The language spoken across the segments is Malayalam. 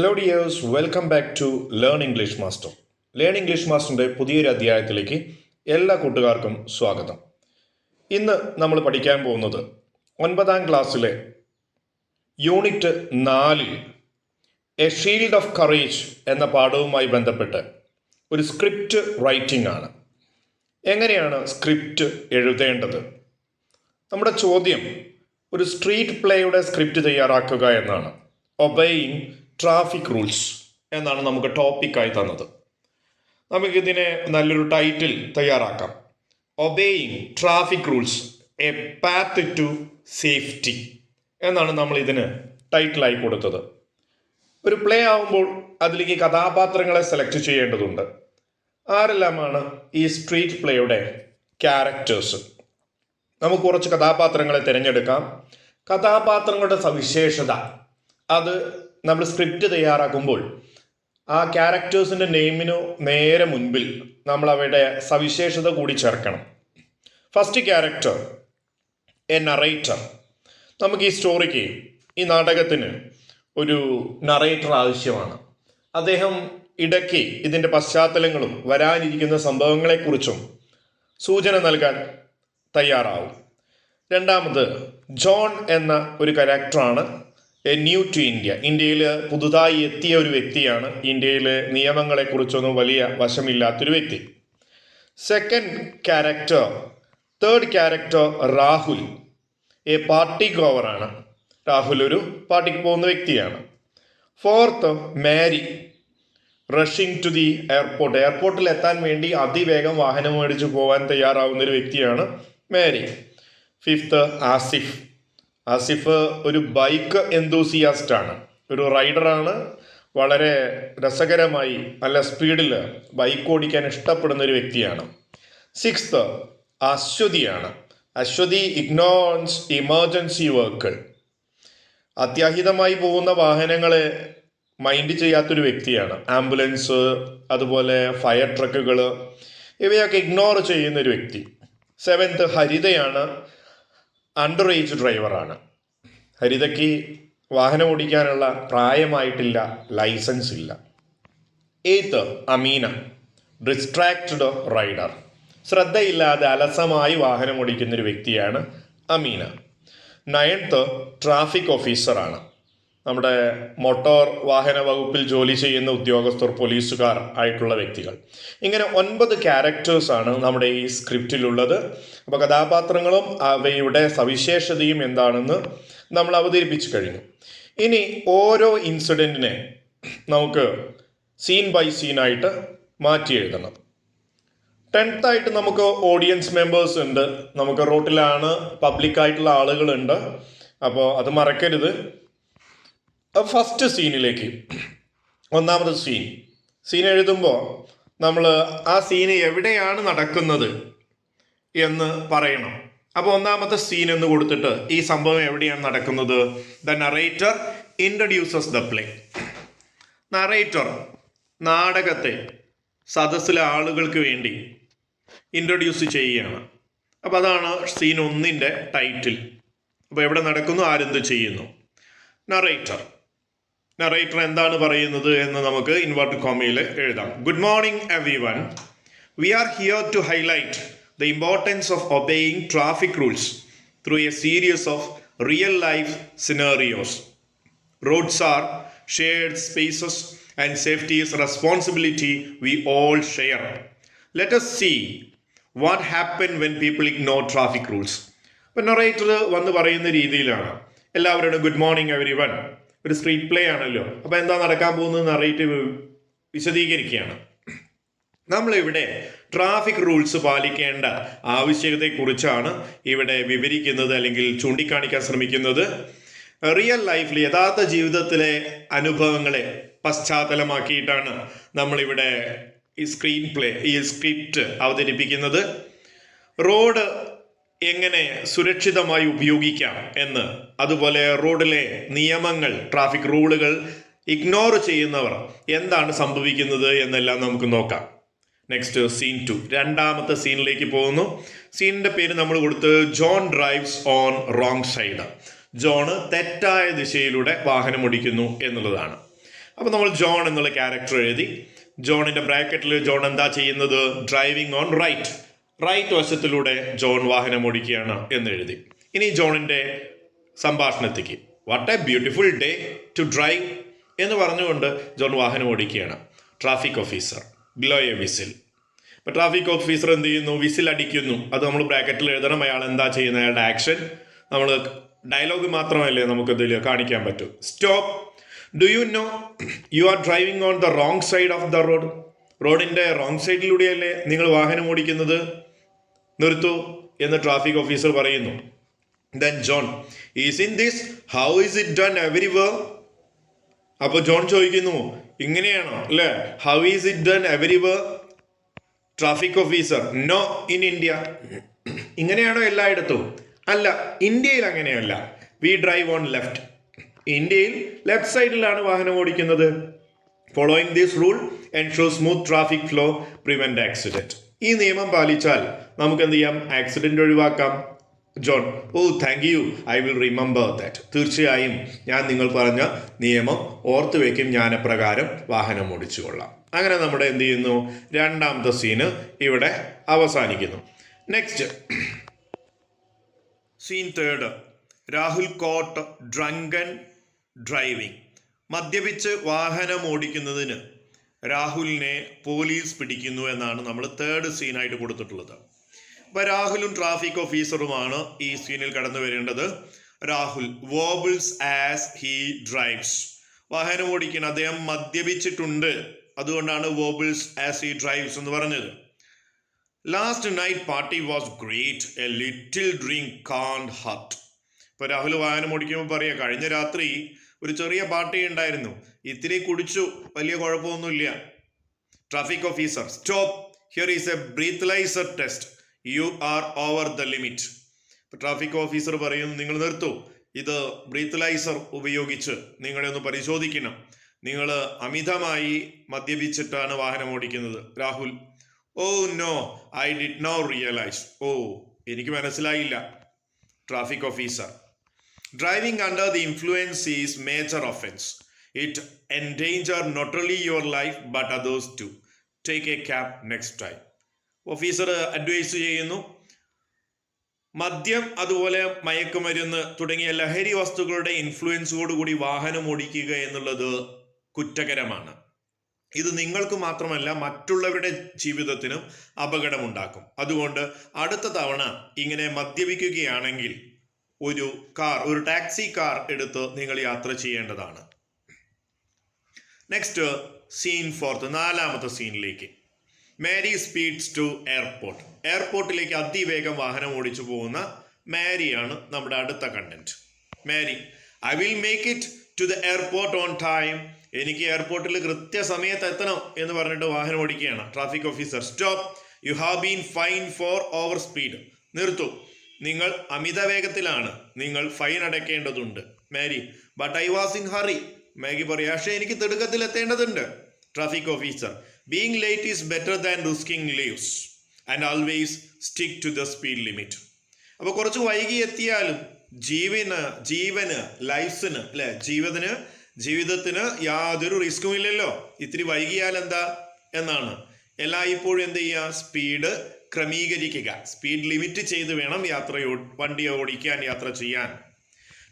Hello dears welcome back to learn English master learn English മാസ്റ്ററിന്റെ പുതിയൊരു അധ്യായത്തിലേക്ക് എല്ലാ കൂട്ടുകാർക്കും സ്വാഗതം. ഇന്ന് നമ്മൾ പഠിക്കാൻ പോകുന്നത് ഒൻപതാം ക്ലാസ്സിലെ യൂണിറ്റ് നാലിൽ എ ഷീൽഡ് ഓഫ് കറേജ് എന്ന പാഠവുമായി ബന്ധപ്പെട്ട് ഒരു സ്ക്രിപ്റ്റ് റൈറ്റിംഗ് ആണ്. എങ്ങനെയാണ് സ്ക്രിപ്റ്റ് എഴുതേണ്ടത്? നമ്മുടെ ചോദ്യം ഒരു സ്ട്രീറ്റ് പ്ലേയുടെ സ്ക്രിപ്റ്റ് തയ്യാറാക്കുക എന്നാണ്. ഒബേയിങ് ട്രാഫിക് റൂൾസ് എന്നാണ് നമുക്ക് ടോപ്പിക്കായി തന്നത്. നമുക്കിതിനെ നല്ലൊരു ടൈറ്റിൽ തയ്യാറാക്കാം. Obeying traffic rules a path to safety എന്നാണ് നമ്മൾ ഇതിന് ടൈറ്റിലായി കൊടുത്തത്. ഒരു പ്ലേ ആവുമ്പോൾ അതിലേക്ക് കഥാപാത്രങ്ങളെ സെലക്ട് ചെയ്യേണ്ടതുണ്ട്. ആരെല്ലാമാണ് ഈ സ്ട്രീറ്റ് പ്ലേയുടെ ക്യാരക്ടേഴ്സ് നമുക്ക് കുറച്ച് കഥാപാത്രങ്ങളെ തിരഞ്ഞെടുക്കാം. കഥാപാത്രങ്ങളുടെ സവിശേഷത. അത് നമ്മൾ സ്ക്രിപ്റ്റ് തയ്യാറാക്കുമ്പോൾ ആ ക്യാരക്ടേഴ്സിന്റെ നെയിമിനു നേരെ മുൻപിൽ നമ്മൾ അവയുടെ സവിശേഷത കൂടി ചേർക്കണം. ഫസ്റ്റ് ക്യാരക്ടർ എ നറേറ്റർ നമുക്ക് ഈ സ്റ്റോറിക്ക് ഈ നാടകത്തിന് ഒരു നറേറ്റർ ആവശ്യമാണ്. അദ്ദേഹം ഇടയ്ക്ക് ഇതിന്റെ പശ്ചാത്തലങ്ങളും വരാനിരിക്കുന്ന സംഭവങ്ങളെക്കുറിച്ചും സൂചന നൽകാൻ തയ്യാറാവും. രണ്ടാമത് ജോൺ എന്ന ഒരു കരാക്ടറാണ് എ ന്യൂ ടു ഇന്ത്യ ഇന്ത്യയിൽ പുതുതായി എത്തിയ ഒരു വ്യക്തിയാണ്. ഇന്ത്യയിലെ നിയമങ്ങളെക്കുറിച്ചൊന്നും വലിയ വശമില്ലാത്തൊരു വ്യക്തി. Second character third character Rahul a party ഗോവറാണ് Rahul ഒരു പാർട്ടിക്ക് പോകുന്ന വ്യക്തിയാണ്. Fourth Mary rushing to the airport എയർപോർട്ടിൽ എത്താൻ വേണ്ടി അതിവേഗം വാഹനം മേടിച്ച് പോകാൻ തയ്യാറാവുന്ന ഒരു വ്യക്തിയാണ് മാരി ഫിഫ്ത്ത് ആസിഫ് ആസിഫ് ഒരു ബൈക്ക് എന്തൂസിയാസ്റ്റ് ആണ്. ഒരു റൈഡറാണ്. വളരെ രസകരമായി നല്ല സ്പീഡിൽ ബൈക്ക് ഓടിക്കാൻ ഇഷ്ടപ്പെടുന്ന ഒരു വ്യക്തിയാണ്. സിക്സ്ത് അശ്വതിയാണ്. അശ്വതി ഇഗ്നോറൻസ് ഇമർജൻസി വർക്കുകൾ അത്യാഹിതമായി പോകുന്ന വാഹനങ്ങളെ മൈൻഡ് ചെയ്യാത്തൊരു വ്യക്തിയാണ്. ആംബുലൻസ് അതുപോലെ ഫയർ ട്രക്കുകൾ ഇവയൊക്കെ ഇഗ്നോർ ചെയ്യുന്ന ഒരു വ്യക്തി. സെവൻത്ത് ഹരിതയാണ്. അണ്ടർ ഏജ് ഡ്രൈവറാണ് ഹരിതയ്ക്ക് വാഹനം ഓടിക്കാനുള്ള പ്രായമായിട്ടില്ല ലൈസൻസ് ഇല്ല. എയ്ത്ത് അമീന. ഡിസ്ട്രാക്റ്റഡ് റൈഡർ ശ്രദ്ധയില്ലാതെ അലസമായി വാഹനം ഓടിക്കുന്ന ഒരു വ്യക്തിയാണ് അമീന. നയൻത്ത് ട്രാഫിക് ഓഫീസറാണ് നമ്മുടെ മോട്ടോർ വാഹന വകുപ്പിൽ ജോലി ചെയ്യുന്ന ഉദ്യോഗസ്ഥർ പോലീസുകാർ ആയിട്ടുള്ള വ്യക്തികൾ. ഇങ്ങനെ ഒൻപത് ക്യാരക്ടേഴ്സാണ് നമ്മുടെ ഈ സ്ക്രിപ്റ്റിലുള്ളത് അപ്പോൾ കഥാപാത്രങ്ങളും അവയുടെ സവിശേഷതയും എന്താണെന്ന് നമ്മൾ അവതരിപ്പിച്ചു കഴിഞ്ഞു. ഇനി ഓരോ ഇൻസിഡന്റിനെ നമുക്ക് സീൻ ബൈ സീനായിട്ട് മാറ്റി എഴുതണം. ടെൻത്തായിട്ട് നമുക്ക് ഓഡിയൻസ് മെമ്പേഴ്സ് ഉണ്ട്. നമുക്ക് റോട്ടിലാണ് പബ്ലിക്കായിട്ടുള്ള ആളുകളുണ്ട്. അപ്പോൾ അത് മറക്കരുത്. ഫസ്റ്റ് സീനിലേക്ക് ഒന്നാമത് സീൻ സീൻ എഴുതുമ്പോൾ നമ്മൾ ആ സീന് എവിടെയാണ് നടക്കുന്നത് എന്ന് പറയണം. അപ്പോൾ ഒന്നാമത്തെ സീൻ എന്ന് കൊടുത്തിട്ട് ഈ സംഭവം എവിടെയാണ് നടക്കുന്നത്? The narrator introduces the play narrator നാടകത്തെ സദസ്സിലെ ആളുകൾക്ക് വേണ്ടി ഇൻട്രൊഡ്യൂസ് ചെയ്യുകയാണ്. അപ്പോൾ അതാണ് സീൻ ഒന്നിന്റെ ടൈറ്റിൽ അപ്പോൾ എവിടെ നടക്കുന്നു? ആരെന്ത് ചെയ്യുന്നു? നറേറ്റർ നറേറ്റർ എന്താണ് പറയുന്നത് എന്ന് നമുക്ക് ഇൻവേർട്ട് കോമയിൽ എഴുതാം. Good morning everyone we are here to highlight the importance of obeying traffic rules through a series of real life scenarios roads are shared spaces and safety is responsibility we all share let us see what happen when people ignore traffic rules ഇപ്പം നൊറേറ്റർ വന്ന് പറയുന്ന രീതിയിലാണ്. എല്ലാവരോടും ഗുഡ് മോർണിംഗ് എവരി വൺ ഒരു സ്ട്രീറ്റ് പ്ലേ ആണല്ലോ. അപ്പോൾ എന്താ നടക്കാൻ പോകുന്നത് അറിയിട്ട് വിശദീകരിക്കുകയാണ്. നമ്മളിവിടെ ട്രാഫിക് റൂൾസ് പാലിക്കേണ്ട ആവശ്യകതയെക്കുറിച്ചാണ് ഇവിടെ വിവരിക്കുന്നത് അല്ലെങ്കിൽ ചൂണ്ടിക്കാണിക്കാൻ ശ്രമിക്കുന്നത്. റിയൽ ലൈഫിൽ യഥാർത്ഥ ജീവിതത്തിലെ അനുഭവങ്ങളെ പശ്ചാത്തലമാക്കിയിട്ടാണ് നമ്മളിവിടെ ഈ സ്ക്രീൻ പ്ലേ ഈ സ്ക്രിപ്റ്റ് അവതരിപ്പിക്കുന്നത്. റോഡ് എങ്ങനെ സുരക്ഷിതമായി ഉപയോഗിക്കാം എന്ന്. അതുപോലെ റോഡിലെ നിയമങ്ങൾ ട്രാഫിക് റൂളുകൾ ഇഗ്നോർ ചെയ്യുന്നവർ എന്താണ് സംഭവിക്കുന്നത് എന്നെല്ലാം നമുക്ക് നോക്കാം. നെക്സ്റ്റ് സീൻ ടു രണ്ടാമത്തെ സീനിലേക്ക് പോകുന്നു. സീനിന്റെ പേര് നമ്മൾ കൊടുത്ത് John drives on wrong side John തെറ്റായ ദിശയിലൂടെ വാഹനം ഓടിക്കുന്നു എന്നുള്ളതാണ്. അപ്പോൾ നമ്മൾ ജോൺ എന്നുള്ള ക്യാരക്ടർ എഴുതി. ജോണിന്റെ ബ്രാക്കറ്റിൽ ജോൺ എന്താ ചെയ്യുന്നത്? ഡ്രൈവിംഗ് ഓൺ റൈറ്റ് റൈറ്റ് വശത്തിലൂടെ ജോൺ വാഹനം ഓടിക്കുകയാണ് എന്ന് എഴുതി. ഇനി ജോണിന്റെ സംഭാഷണത്തേക്ക് what a beautiful day to drive എന്ന് പറഞ്ഞുകൊണ്ട് ജോൺ വാഹനം ഓടിക്കുകയാണ്. Traffic officer blow a whistle ഇപ്പൊ ട്രാഫിക് ഓഫീസർ എന്ത് ചെയ്യുന്നു? വിസിൽ അടിക്കുന്നു. അത് നമ്മൾ ബ്രാക്കറ്റിൽ എഴുതണം. അയാൾ എന്താ ചെയ്യുന്നത്? അയാളുടെ ആക്ഷൻ നമ്മൾ ഡയലോഗ് മാത്രമല്ലേ നമുക്ക് ഇതിൽ കാണിക്കാൻ പറ്റൂ. Stop do you know you are driving on the wrong side of the road റോഡിന്റെ റോങ് സൈഡിലൂടെയല്ലേ നിങ്ങൾ വാഹനം ഓടിക്കുന്നത്? നിർത്തൂ എന്ന് ട്രാഫിക് ഓഫീസർ പറയുന്നു. Then John is in this how is it done everywhere അപ്പോൾ ജോൺ ചോദിക്കുന്നു ഇങ്ങനെയാണോ? അല്ലേ? How is it done everywhere traffic officer no in India ഇങ്ങനെയാണോ എല്ലായിടത്തും? അല്ല ഇന്ത്യയിൽ അങ്ങനെയല്ല. വി ഡ്രൈവ് ഓൺ ലെഫ്റ്റ് ഇന്ത്യയിൽ ലെഫ്റ്റ് സൈഡിലാണ് വാഹനം ഓടിക്കുന്നത്. Following this rule ensure smooth traffic flow prevent accident ഈ നിയമം പാലിച്ചാൽ നമുക്ക് എന്ത് ചെയ്യാം ആക്സിഡന്റ് ഒഴിവാക്കാം. John oh thank you I will remember that തീർച്ചയായും ഞാൻ നിങ്ങൾ പറഞ്ഞ നിയമം ഓർത്തു വയ്ക്കും ഞാൻ പ്രകാരം വാഹനം ഓടിച്ചു കൊള്ളാം. അങ്ങനെ നമ്മുടെ എന്ത് ചെയ്യുന്നു രണ്ടാമത്തെ സീന് ഇവിടെ അവസാനിക്കുന്നു. Next scene third Rahul caught drunken driving മദ്യപിച്ച് വാഹനം ഓടിക്കുന്നതിന് രാഹുലിനെ പോലീസ് പിടിക്കുന്നു എന്നാണ് നമ്മൾ തേർഡ് സീനായിട്ട് കൊടുത്തിട്ടുള്ളത്. അപ്പൊ രാഹുലും ട്രാഫിക് ഓഫീസറുമാണ് ഈ സീനിൽ കടന്നു വരേണ്ടത്. Rahul wobbles as he drives വാഹനം ഓടിക്കുന്ന അദ്ദേഹം മദ്യപിച്ചിട്ടുണ്ട്. അതുകൊണ്ടാണ് വോബിൾസ് ആസ് ഹീ ഡ്രൈവ്സ് എന്ന് പറഞ്ഞത്. Last night party was great a little drink can't hurt ഇപ്പൊ രാഹുൽ വാഹനം ഓടിക്കുമ്പോൾ പറയാ കഴിഞ്ഞ രാത്രി ഒരു ചെറിയ പാർട്ടി ഉണ്ടായിരുന്നു. ഇത്തിരി കുടിച്ചു. വലിയ കുഴപ്പമൊന്നുമില്ല. Traffic officer stop here is a breathalyser test you are over the limit traffic officer പറയുന്നു നിങ്ങൾ നിർത്തൂ. ഇത് ബ്രീത്ത്ലൈസർ ഉപയോഗിച്ച് നിങ്ങളെ ഒന്ന് പരിശോധിക്കണം. നിങ്ങൾ അമിതമായി മദ്യപിച്ചിട്ടാണ് വാഹനം ഓടിക്കുന്നത്. Rahul oh no I did no realise oh എനിക്ക് മനസ്സിലായില്ല. Traffic officer driving under the influence is major offense. It endanger not only your life but others to take a cab next time officer advise ചെയ്യുന്നു. മദ്യം അതുപോലെ മയക്കുമരുന്ന് തുടങ്ങിയ ലഹരി വസ്തുക്കളുടെ ഇൻഫ്ലുവൻസോടുകൂടി വാഹനം ഓടിക്കുക എന്നുള്ളത് കുറ്റകരമാണ്. ഇത് നിങ്ങൾക്ക് മാത്രമല്ല മറ്റുള്ളവരുടെ ജീവിതത്തിനും അപകടമുണ്ടാക്കും. അതുകൊണ്ട് അടുത്ത തവണ ഇങ്ങനെ മദ്യപിക്കുകയാണെങ്കിൽ ഒരു കാർ ഒരു ടാക്സി കാർ എടുത്ത് നിങ്ങൾ യാത്ര ചെയ്യേണ്ടതാണ്. നെക്സ്റ്റ് സീൻ ഫോർത്ത് നാലാമത്തെ സീനിലേക്ക് മാരി സ്പീഡ്സ് ടു എയർപോർട്ട് എയർപോർട്ടിലേക്ക് അതിവേഗം വാഹനം ഓടിച്ചു പോകുന്ന മാരിയാണ് നമ്മുടെ അടുത്ത content Mary I will make it to the airport on time എനിക്ക് എയർപോർട്ടിൽ കൃത്യസമയത്ത് എത്തണം എന്ന് പറഞ്ഞിട്ട് വാഹനം ഓടിക്കുകയാണ്. Traffic officer stop you have been fine for over speed നിർത്തു. നിങ്ങൾ അമിത വേഗത്തിലാണ് നിങ്ങൾ fine അടയ്ക്കേണ്ടതുണ്ട്. Mary but I was in hurry Maggi പറയാ പക്ഷേ എനിക്ക് തിടുക്കത്തിൽ എത്തേണ്ടതുണ്ട്. Traffic officer being late is better than risking lives and always stick to the speed limit അപ്പോൾ കുറച്ച് വൈകി എത്തിയാലും ജീവന് ജീവന് ലൈഫിന് അല്ലെ? ജീവിതത്തിന് ജീവിതത്തിന് യാതൊരു റിസ്ക്കും ഇല്ലല്ലോ. ഇത്തിരി വൈകിയാൽ എന്താ? എന്നാണ്. എല്ലായ്പ്പോഴും എന്ത് ചെയ്യുക? സ്പീഡ് ക്രമീകരിക്കുക. സ്പീഡ് ലിമിറ്റ് ചെയ്ത് വേണം യാത്ര വണ്ടി ഓടിക്കാൻ യാത്ര ചെയ്യാൻ.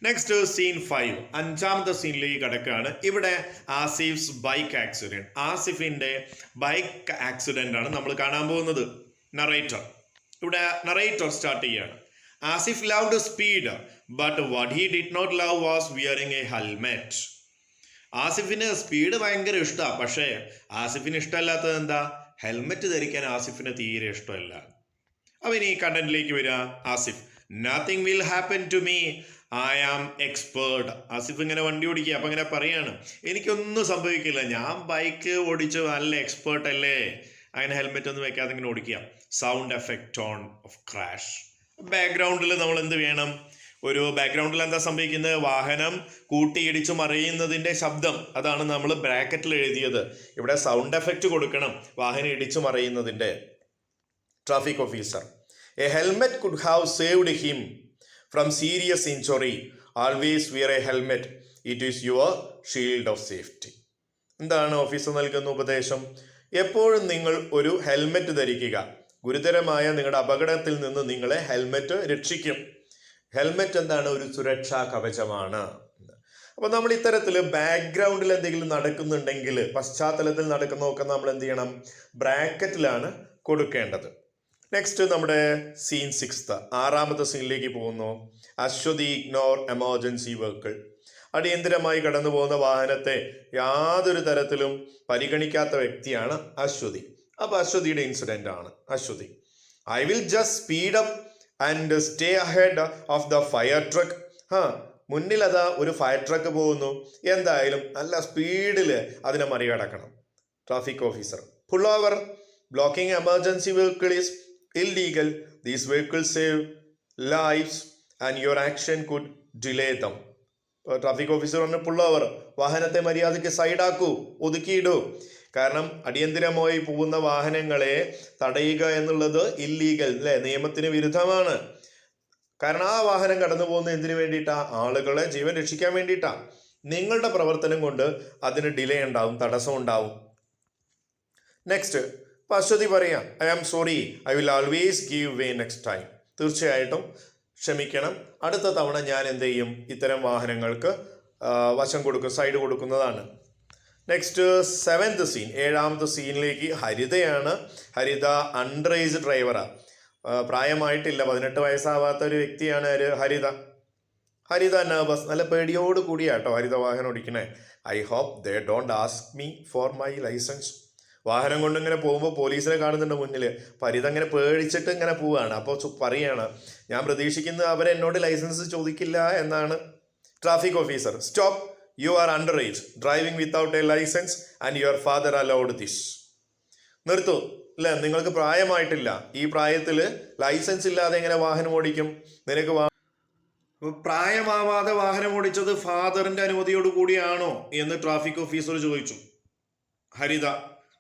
നെക്സ്റ്റ് സീൻ ഫൈവ് അഞ്ചാമത്തെ സീനിലേക്ക് കിടക്കുകയാണ്. ഇവിടെ ആസിഫ്സ് ബൈക്ക് ആക്സിഡന്റ് ആസിഫിന്റെ ബൈക്ക് ആക്സിഡന്റ് ആണ് നമ്മൾ കാണാൻ പോകുന്നത്. നറേറ്റർ ഇവിടെ നറേറ്റർ സ്റ്റാർട്ട് ചെയ്യാണ്. Asif love speed but what he did not love was wearing a helmet ആസിഫിന് speed ഭയങ്കര ഇഷ്ടമാണ് പക്ഷേ ആസിഫിന് ഇഷ്ടമല്ലാത്തത് എന്താ? ഹെൽമെറ്റ് ധരിക്കാൻ ആസിഫിന് തീരെ ഇഷ്ടമല്ല. അവൻ ഈ കണ്ടന്റിലേക്ക് വരിക Asif nothing will happen to me I am expert Asif ഇങ്ങനെ വണ്ടി ഓടിക്കുക. അപ്പൊ ഇങ്ങനെ പറയാണ്. എനിക്കൊന്നും സംഭവിക്കില്ല. ഞാൻ ബൈക്ക് ഓടിച്ച് നല്ല എക്സ്പേർട്ട് അല്ലേ? അങ്ങനെ ഹെൽമെറ്റ് ഒന്നും വെക്കാതെ ഇങ്ങനെ ഓടിക്കുക. Sound effect on off crash ബാക്ക്ഗ്രൗണ്ടിൽ നമ്മൾ എന്ത് വേണം? ഒരു ബാക്ക്ഗ്രൗണ്ടിൽ എന്താ സംഭവിക്കുന്നത്? വാഹനം കൂട്ടിയിടിച്ചു മറിയുന്നതിന്റെ ശബ്ദം. അതാണ് നമ്മൾ ബ്രാക്കറ്റിൽ എഴുതിയത്. ഇവിടെ സൗണ്ട് എഫക്റ്റ് കൊടുക്കണം. വാഹനം ഇടിച്ചു മറിയുന്നതിന്റെ traffic officer a helmet could have saved him from serious injury always wear a helmet it is your shield of safety എന്താണ് ഓഫീസർ നൽകുന്ന ഉപദേശം? എപ്പോഴും നിങ്ങൾ ഒരു ഹെൽമെറ്റ് ധരിക്കുക. ഗുരുതരമായ നിങ്ങളുടെ അപകടത്തിൽ നിന്ന് നിങ്ങളെ ഹെൽമെറ്റ് രക്ഷിക്കും. ഹെൽമെറ്റ് എന്താണ്? ഒരു സുരക്ഷാ കവചമാണ്. അപ്പൊ നമ്മൾ ഇത്തരത്തിൽ ബാക്ക്ഗ്രൗണ്ടിൽ എന്തെങ്കിലും നടക്കുന്നുണ്ടെങ്കിൽ പശ്ചാത്തലത്തിൽ നടക്കുന്നതൊക്കെ നമ്മൾ എന്ത് ചെയ്യണം? ബ്രാക്കറ്റിലാണ് കൊടുക്കേണ്ടത്. നെക്സ്റ്റ് നമ്മുടെ സീൻ സിക്സ്ത് ആറാമത്തെ സീനിലേക്ക് പോകുന്നു. അശ്വതി ഇഗ്നോർ എമർജൻസി വെഹിക്കിൾ അടിയന്തിരമായി കടന്നു പോകുന്ന വാഹനത്തെ യാതൊരു തരത്തിലും പരിഗണിക്കാത്ത വ്യക്തിയാണ് അശ്വതി. അപ്പൊ അശ്വതിയുടെ ഇൻസിഡന്റ് ആണ് Aswathy. I will just speed up and stay ahead of the fire truck ഹാ മുന്നിൽ അതാ ഒരു ഫയർ ട്രക്ക് പോകുന്നു. എന്തായാലും നല്ല സ്പീഡിൽ അതിനെ മറികടക്കണം. Traffic officer pull over blocking emergency vehicle is illegal these vehicle save lives and your action could delay them traffic officer പറഞ്ഞു ഓവർ വാഹനത്തെ മര്യാദയ്ക്ക് സൈഡാക്കൂ ഒതുക്കിയിടൂ. കാരണം അടിയന്തിരമായി പോകുന്ന വാഹനങ്ങളെ തടയുക എന്നുള്ളത് ഇല്ലീഗൽ അല്ലെ നിയമത്തിന് വിരുദ്ധമാണ്. കാരണം ആ വാഹനം കടന്നു പോകുന്നത് എന്തിനു വേണ്ടിയിട്ടാ? ആളുകളെ ജീവൻ രക്ഷിക്കാൻ വേണ്ടിയിട്ടാ. നിങ്ങളുടെ പ്രവർത്തനം കൊണ്ട് അതിന് ഡിലേ ഉണ്ടാവും തടസ്സം ഉണ്ടാവും. നെക്സ്റ്റ് അശ്വതി പറയാം. I am sorry I will always give way next time തീർച്ചയായിട്ടും ക്ഷമിക്കണം. അടുത്ത തവണ ഞാൻ എന്ത് ചെയ്യും? ഇത്തരം വാഹനങ്ങൾക്ക് വശം കൊടുക്കും സൈഡ് കൊടുക്കുന്നതാണ്. നെക്സ്റ്റ് സെവൻത് സീൻ ഏഴാമത്തെ സീനിലേക്ക് ഹരിതയാണ്. ഹരിത ഏജ് ഡ്രൈവറാണ് പ്രായമായിട്ടില്ല പതിനെട്ട് വയസ്സാവാത്ത ഒരു വ്യക്തിയാണ് ഹരിത. ഹരിത നെർവസ് നല്ല പേടിയോട് കൂടിയാട്ടോ ഹരിത വാഹനം ഓടിക്കണേ. I hope they don't ask me for my licence വാഹനം കൊണ്ട് ഇങ്ങനെ പോകുമ്പോൾ പോലീസിനെ കാണുന്നുണ്ട് മുന്നിൽ അപ്പം ഹരിത ഇങ്ങനെ പേടിച്ചിട്ട് ഇങ്ങനെ പോവുകയാണ് അപ്പോൾ പറയാണ് ഞാൻ പ്രതീക്ഷിക്കുന്നത് അവരെന്നോട് ലൈസൻസ് ചോദിക്കില്ല എന്നാണ്. Traffic officer stop you are under age driving without a licence and your father allowed this നിർത്തൂ. അല്ലേ നിങ്ങൾക്ക് പ്രായമായിട്ടില്ല. ഈ പ്രായത്തിൽ ലൈസൻസ് ഇല്ലാതെ എങ്ങനെ വാഹനം ഓടിക്കും? നിനക്ക് പ്രായമാവാതെ വാഹനം ഓടിച്ചത് ഫാദറിന്റെ അനുമതിയോട് കൂടിയാണോ എന്ന് ട്രാഫിക് ഓഫീസർ ചോദിച്ചു. Haritha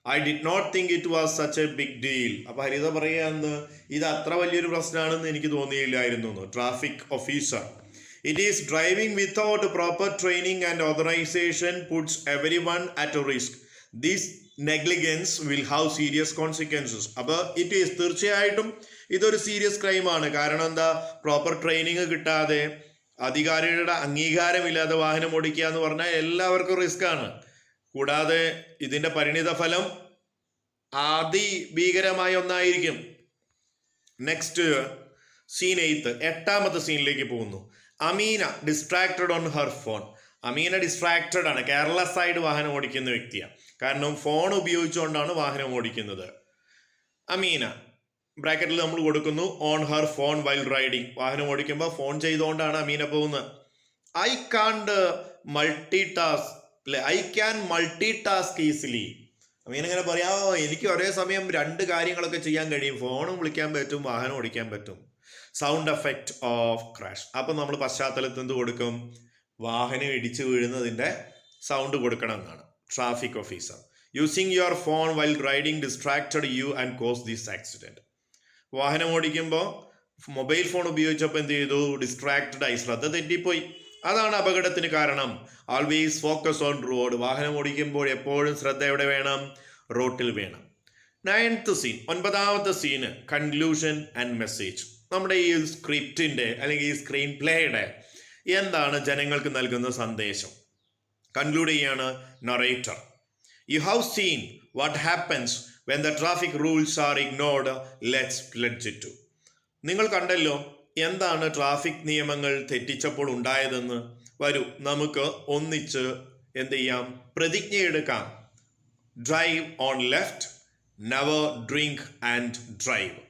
I did not think it was such a big deal അപ്പൊ ഹരിത പറയാന്ന് ഇത് അത്ര വലിയൊരു പ്രശ്നമാണെന്ന് എനിക്ക് തോന്നിയില്ലായിരുന്നു traffic officer it is driving without proper training and authorisation puts everyone at risk these negligence will have serious consequences അപ്പോൾ ഇറ്റ് ഈസ് തീർച്ചയായിട്ടും ഇതൊരു സീരിയസ് ക്രൈമാണ് കാരണം എന്താ? പ്രോപ്പർ ട്രെയിനിങ് കിട്ടാതെ അധികാരികളുടെ അംഗീകാരമില്ലാതെ വാഹനം ഓടിക്കുക എന്ന് പറഞ്ഞാൽ എല്ലാവർക്കും റിസ്ക് ആണ്. കൂടാതെ ഇതിന്റെ പരിണിത ഫലം അതിഭീകരമായ ഒന്നായിരിക്കും. നെക്സ്റ്റ് സീൻ എയ്ത്ത് എട്ടാമത്തെ സീനിലേക്ക് പോകുന്നു. Ameena distracted on her phone Ameena distracted ആണ്. കെയർലെസ് ആയിട്ട് വാഹനം ഓടിക്കുന്ന വ്യക്തിയാണ് കാരണം ഫോൺ ഉപയോഗിച്ചുകൊണ്ടാണ് വാഹനം ഓടിക്കുന്നത്. അമീന ബ്രാക്കറ്റിൽ നമ്മൾ കൊടുക്കുന്നു on her phone while riding വാഹനം ഓടിക്കുമ്പോൾ ഫോൺ ചെയ്തുകൊണ്ടാണ് അമീന പോകുന്നത്. ഐ കാണ്ട് മൾട്ടി ടാസ്ക് അല്ലെ I can multi task easily Ameen ഇങ്ങനെ പറയാമോ എനിക്ക് ഒരേ സമയം രണ്ട് കാര്യങ്ങളൊക്കെ ചെയ്യാൻ കഴിയും. ഫോണും വിളിക്കാൻ പറ്റും വാഹനം ഓടിക്കാൻ പറ്റും. സൗണ്ട് എഫക്റ്റ് ഓഫ് ക്രാഷ് അപ്പം നമ്മൾ പശ്ചാത്തലത്തിൽ എന്ത് കൊടുക്കും? വാഹനം ഇടിച്ചു വീഴുന്നതിന്റെ സൗണ്ട് കൊടുക്കണം എന്നാണ്. Traffic officer using your phone while riding distracted you and cause this accident വാഹനം ഓടിക്കുമ്പോൾ മൊബൈൽ ഫോൺ ഉപയോഗിച്ചപ്പോൾ എന്ത് ചെയ്തു? ഡിസ്ട്രാക്റ്റഡ് ആയി. ശ്രദ്ധ തെറ്റിപ്പോയി. അതാണ് അപകടത്തിന് കാരണം. ആൾവേസ് ഫോക്കസ് ഓൺ റോഡ് വാഹനം ഓടിക്കുമ്പോൾ എപ്പോഴും ശ്രദ്ധ എവിടെ വേണം? റോട്ടിൽ വേണം. നയൻത്ത് സീൻ ഒൻപതാമത്തെ സീന് കൺക്ലൂഷൻ ആൻഡ് മെസ്സേജ് നമ്മുടെ ഈ സ്ക്രിപ്റ്റിന്റെ അല്ലെങ്കിൽ ഈ സ്ക്രീൻ പ്ലേയുടെ എന്താണ് ജനങ്ങൾക്ക് നൽകുന്ന സന്ദേശം? കൺക്ലൂഡ് ചെയ്യാണ് narrator you have seen what happens when the traffic rules are ignored let's pledge to നിങ്ങൾ കണ്ടല്ലോ എന്താണ് ട്രാഫിക് നിയമങ്ങൾ തെറ്റിച്ചപ്പോൾ ഉണ്ടായതെന്ന്? വരൂ നമുക്ക് ഒന്നിച്ച് എന്ത് ചെയ്യാം? പ്രതിജ്ഞയെടുക്കാം drive on left never drink and drive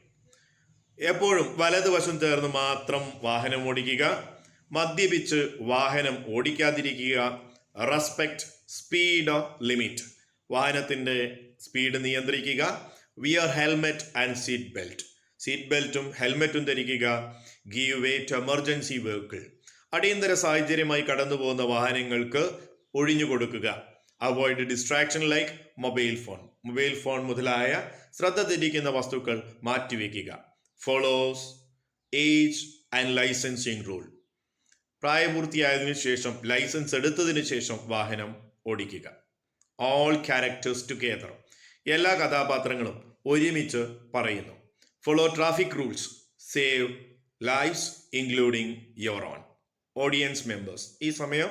എപ്പോഴും വലതുവശം ചേർന്ന് മാത്രം വാഹനം ഓടിക്കുക മദ്യപിച്ച് വാഹനം ഓടിക്കാതിരിക്കുക. റെസ്പെക്ട് സ്പീഡ് ലിമിറ്റ് വാഹനത്തിന്റെ സ്പീഡ് നിയന്ത്രിക്കുക. Wear helmet and seat belt seat ബെൽറ്റും ഹെൽമെറ്റും ധരിക്കുക. Give way to emergency vehicle അടിയന്തര സാഹചര്യമായി കടന്നു പോകുന്ന വാഹനങ്ങൾക്ക് ഒഴിഞ്ഞു കൊടുക്കുക. Avoid distraction like mobile phone mobile phone മുതലായ ശ്രദ്ധ തിരിക്കുന്ന വസ്തുക്കൾ മാറ്റിവെക്കുക. Follows age and licensing rule പ്രായപൂർത്തിയായതിനു ശേഷം ലൈസൻസ് എടുത്തതിനു ശേഷം വാഹനം ഓടിക്കുക. ഓൾ ക്യാരക്ടേഴ്സ് ടുഗെദർ എല്ലാ കഥാപാത്രങ്ങളും ഒരുമിച്ച് പറയുന്നു. Follow traffic rules save lives including your own audience members ഈ സമയം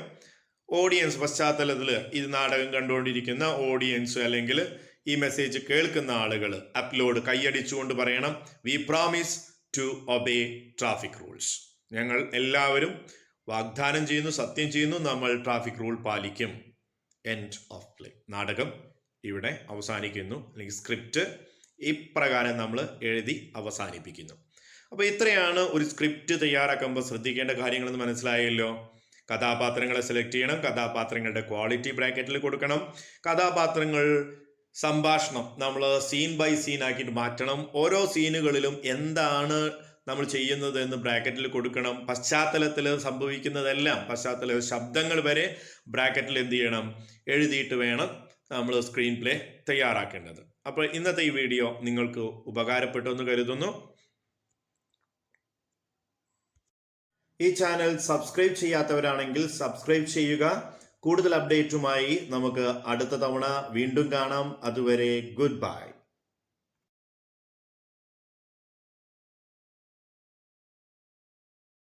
ഓഡിയൻസ് പശ്ചാത്തലത്തിൽ ഇത് നാടകം കണ്ടുകൊണ്ടിരിക്കുന്ന ഓഡിയൻസ് അല്ലെങ്കിൽ ഈ മെസ്സേജ് കേൾക്കുന്ന ആളുകൾ അപ്ലോഡ് കൈയടിച്ചുകൊണ്ട് പറയണം. We promise to obey traffic rules ഞങ്ങൾ എല്ലാവരും വാഗ്ദാനം ചെയ്യുന്നു സത്യം ചെയ്യുന്നു നമ്മൾ ട്രാഫിക് റൂൾ പാലിക്കും. എൻഡ് ഓഫ് പ്ലേ നാടകം ഇവിടെ അവസാനിക്കുന്നു. അല്ലെങ്കിൽ സ്ക്രിപ്റ്റ് ഇപ്രകാരം നമ്മൾ എഴുതി അവസാനിപ്പിക്കുന്നു. അപ്പോൾ ഇത്രയാണ് ഒരു സ്ക്രിപ്റ്റ് തയ്യാറാക്കുമ്പോൾ ശ്രദ്ധിക്കേണ്ട കാര്യങ്ങളെന്ന് മനസ്സിലായല്ലോ. കഥാപാത്രങ്ങളെ സെലക്ട് ചെയ്യണം. കഥാപാത്രങ്ങളുടെ ക്വാളിറ്റി ബ്രാക്കറ്റിൽ കൊടുക്കണം. കഥാപാത്രങ്ങൾ സംഭാഷണം നമ്മൾ സീൻ ബൈ സീൻ ആക്കിയിട്ട് മാറ്റണം. ഓരോ സീനുകളിലും എന്താണ് നമ്മൾ ചെയ്യുന്നത് എന്ന് ബ്രാക്കറ്റിൽ കൊടുക്കണം. പശ്ചാത്തലത്തിൽ സംഭവിക്കുന്നതെല്ലാം പശ്ചാത്തല ശബ്ദങ്ങൾ വരെ ബ്രാക്കറ്റിൽ എന്ത് ചെയ്യണം? എഴുതിയിട്ട് വേണം നമ്മൾ സ്ക്രീൻ പ്ലേ തയ്യാറാക്കേണ്ടത്. അപ്പോൾ ഇന്നത്തെ ഈ വീഡിയോ നിങ്ങൾക്ക് ഉപകാരപ്പെട്ടു എന്ന് കരുതുന്നു. ഈ ചാനൽ സബ്സ്ക്രൈബ് ചെയ്യാത്തവരാണെങ്കിൽ സബ്സ്ക്രൈബ് ചെയ്യുക. കൂടുതൽ അപ്ഡേറ്റുമായി നമുക്ക് അടുത്ത തവണ വീണ്ടും കാണാം. അതുവരെ ഗുഡ് ബൈ